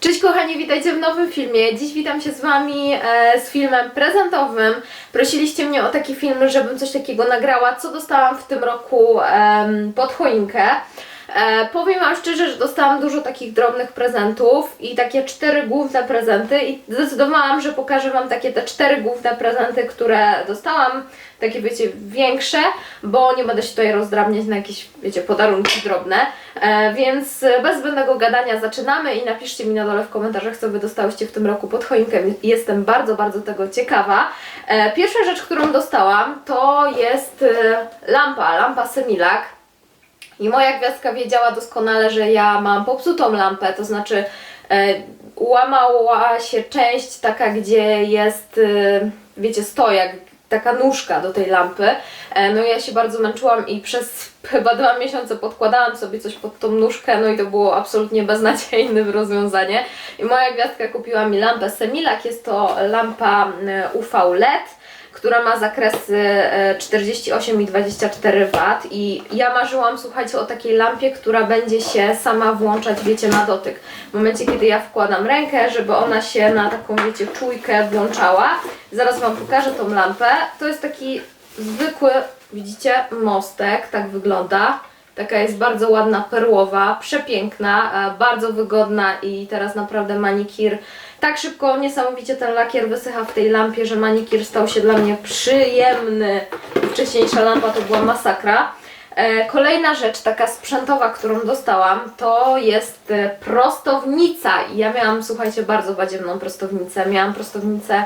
Cześć kochani, witajcie w nowym filmie. Dziś witam się z Wami e, z filmem prezentowym. Prosiliście mnie o taki film, żebym coś takiego nagrała, co dostałam w tym roku em, pod choinkę. E, powiem Wam szczerze, że dostałam dużo takich drobnych prezentów i takie cztery główne prezenty i zdecydowałam, że pokażę Wam takie te cztery główne prezenty, które dostałam, takie wiecie, większe, bo nie będę się tutaj rozdrabniać na jakieś, wiecie, podarunki drobne, e, więc bez zbędnego gadania zaczynamy i napiszcie mi na dole w komentarzach, co Wy dostałyście w tym roku pod choinkę, jestem bardzo, bardzo tego ciekawa. E, pierwsza rzecz, którą dostałam, to jest e, lampa, lampa Semilak. I moja gwiazdka wiedziała doskonale, że ja mam popsutą lampę, to znaczy e, łamała się część taka, gdzie jest, e, wiecie, stojak, taka nóżka do tej lampy. E, no ja się bardzo męczyłam i przez chyba dwa miesiące podkładałam sobie coś pod tą nóżkę, no i to było absolutnie beznadziejne rozwiązanie. I moja gwiazdka kupiła mi lampę Semilak, jest to lampa e, UV LED która ma zakresy e, 48 i 24 W i ja marzyłam, słuchajcie, o takiej lampie, która będzie się sama włączać, wiecie, na dotyk. W momencie, kiedy ja wkładam rękę, żeby ona się na taką, wiecie, czujkę włączała. Zaraz Wam pokażę tą lampę. To jest taki zwykły, widzicie, mostek, tak wygląda. Taka jest bardzo ładna, perłowa, przepiękna, e, bardzo wygodna i teraz naprawdę manikir tak szybko, niesamowicie ten lakier wysycha w tej lampie, że manikir stał się dla mnie przyjemny. Wcześniejsza lampa to była masakra. E, Kolejna rzecz, taka sprzętowa, którą dostałam, to jest e, prostownica. Ja miałam, słuchajcie, bardzo badziewną prostownicę. Miałam prostownicę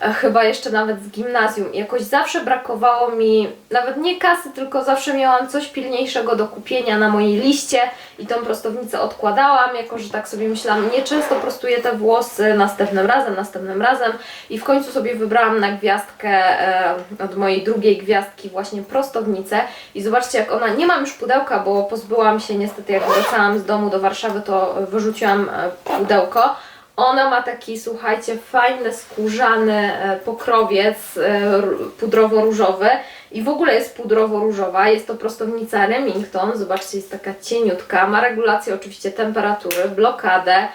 chyba jeszcze nawet z gimnazjum. Jakoś zawsze brakowało mi, nawet nie kasy, tylko zawsze miałam coś pilniejszego do kupienia na mojej liście i tą prostownicę odkładałam, jako że tak sobie myślałam, nie często prostuję te włosy, następnym razem, następnym razem. I w końcu sobie wybrałam na gwiazdkę e, od mojej drugiej gwiazdki właśnie prostownicę. I zobaczcie jak ona, nie mam już pudełka, bo pozbyłam się niestety jak wracałam z domu do Warszawy, to wyrzuciłam e, pudełko, ona ma taki, słuchajcie, fajny, skórzany e, pokrowiec e, pudrowo-różowy i w ogóle jest pudrowo-różowa. Jest to prostownica Remington. Zobaczcie, jest taka cieniutka. Ma regulację oczywiście temperatury, blokadę.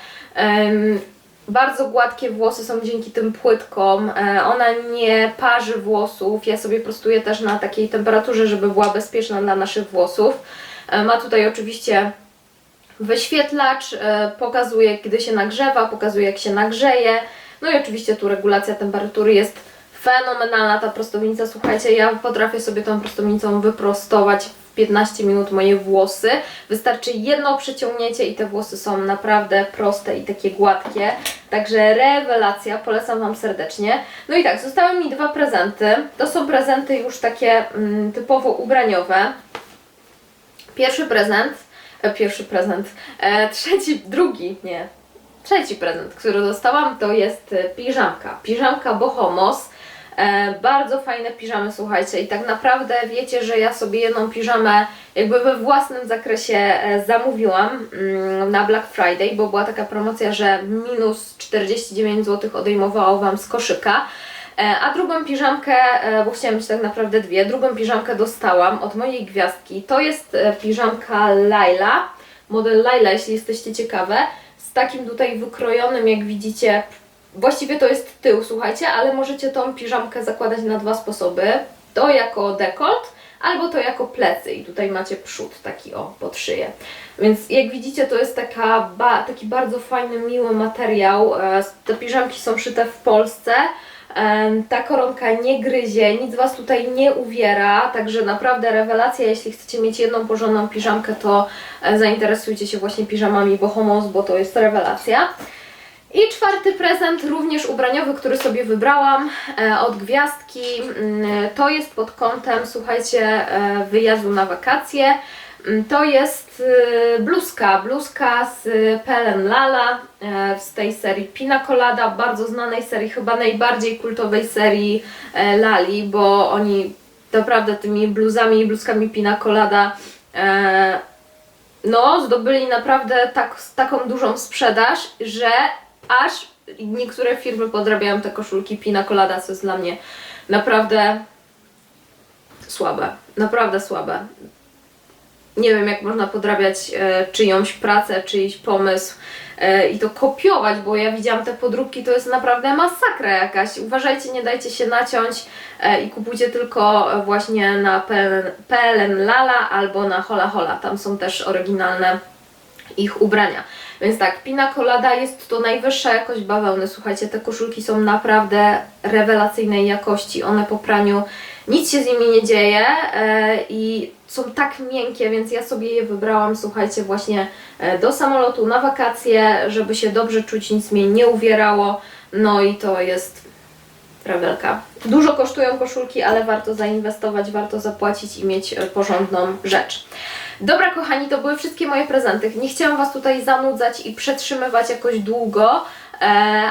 Bardzo gładkie włosy są dzięki tym płytkom. E, ona nie parzy włosów. Ja sobie prostuję też na takiej temperaturze, żeby była bezpieczna dla naszych włosów. Ma tutaj oczywiście Wyświetlacz e, pokazuje, kiedy się nagrzewa, pokazuje, jak się nagrzeje. No i oczywiście tu regulacja temperatury jest fenomenalna. Ta prostownica, słuchajcie, ja potrafię sobie tą prostownicą wyprostować w 15 minut moje włosy. Wystarczy jedno przeciągnięcie i te włosy są naprawdę proste i takie gładkie. Także rewelacja, polecam Wam serdecznie. No i tak, zostały mi dwa prezenty. To są prezenty już takie mm, typowo ubraniowe. Pierwszy prezent, pierwszy prezent, e, trzeci, drugi, nie, trzeci prezent, który dostałam, to jest e, piżamka. Piżamka Bohomos. E, bardzo fajne piżamy, słuchajcie, i tak naprawdę wiecie, że ja sobie jedną piżamę jakby we własnym zakresie e, zamówiłam mm, na Black Friday, bo była taka promocja, że minus 49 zł odejmowało Wam z koszyka. E, A drugą piżamkę, e, bo chciałam mieć tak naprawdę dwie, drugą piżamkę dostałam od mojej gwiazdki. To jest e, piżamka Laila, model Laila, jeśli jesteście ciekawe, z takim tutaj wykrojonym, jak widzicie, właściwie to jest tył, słuchajcie, ale możecie tą piżamkę zakładać na dwa sposoby. To jako dekolt, albo to jako plecy i tutaj macie przód taki o, pod szyję. Więc jak widzicie to jest taka, ba, taki bardzo fajny, miły materiał. Te piżamki są szyte w Polsce. Ta koronka nie gryzie, nic Was tutaj nie uwiera, także naprawdę rewelacja. Jeśli chcecie mieć jedną porządną piżamkę, to e, zainteresujcie się właśnie piżamami Bohomos, bo to jest rewelacja. I czwarty prezent, również ubraniowy, który sobie wybrałam e, od gwiazdki. Mm, To jest pod kątem, słuchajcie, e, wyjazdu na wakacje. Mm, To jest e, bluzka, bluzka z Pelem Lala e, z tej serii Pina Colada, bardzo znanej serii, chyba najbardziej kultowej serii Lali, bo oni naprawdę tymi bluzami i bluzkami Pina Colada no, zdobyli naprawdę tak, taką dużą sprzedaż, że aż niektóre firmy podrabiają te koszulki Pina Colada, co jest dla mnie naprawdę słabe. Naprawdę słabe. Nie wiem, jak można podrabiać e, czyjąś pracę, czyjś pomysł. e, i to kopiować, bo ja widziałam te podróbki, to jest naprawdę masakra jakaś. Uważajcie, nie dajcie się naciąć e, i kupujcie tylko e, właśnie na PLN, PLN Lala albo na Hola Hola. Tam są też oryginalne ich ubrania. Więc tak, Pina Colada jest to najwyższa jakość bawełny. Słuchajcie, te koszulki są naprawdę rewelacyjnej jakości. One po praniu nic się z nimi nie dzieje e, i są tak miękkie, więc ja sobie je wybrałam, słuchajcie, właśnie e, do samolotu na wakacje, żeby się dobrze czuć, nic mnie nie uwierało. No i to jest rewelka. Dużo kosztują koszulki, ale warto zainwestować, warto zapłacić i mieć e, porządną rzecz. Dobra, kochani, to były wszystkie moje prezenty. Nie chciałam Was tutaj zanudzać i przetrzymywać jakoś długo,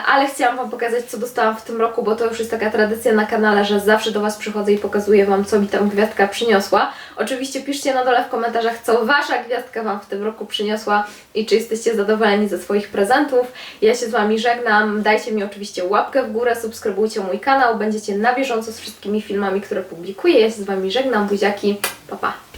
ale chciałam Wam pokazać, co dostałam w tym roku, bo to już jest taka tradycja na kanale, że zawsze do Was przychodzę i pokazuję Wam, co mi tam gwiazdka przyniosła. Oczywiście piszcie na dole w komentarzach, co Wasza gwiazdka Wam w tym roku przyniosła i czy jesteście zadowoleni ze swoich prezentów. Ja się z Wami żegnam. Dajcie mi oczywiście łapkę w górę, subskrybujcie mój kanał, będziecie na bieżąco z wszystkimi filmami, które publikuję. Ja się z Wami żegnam, buziaki, pa pa!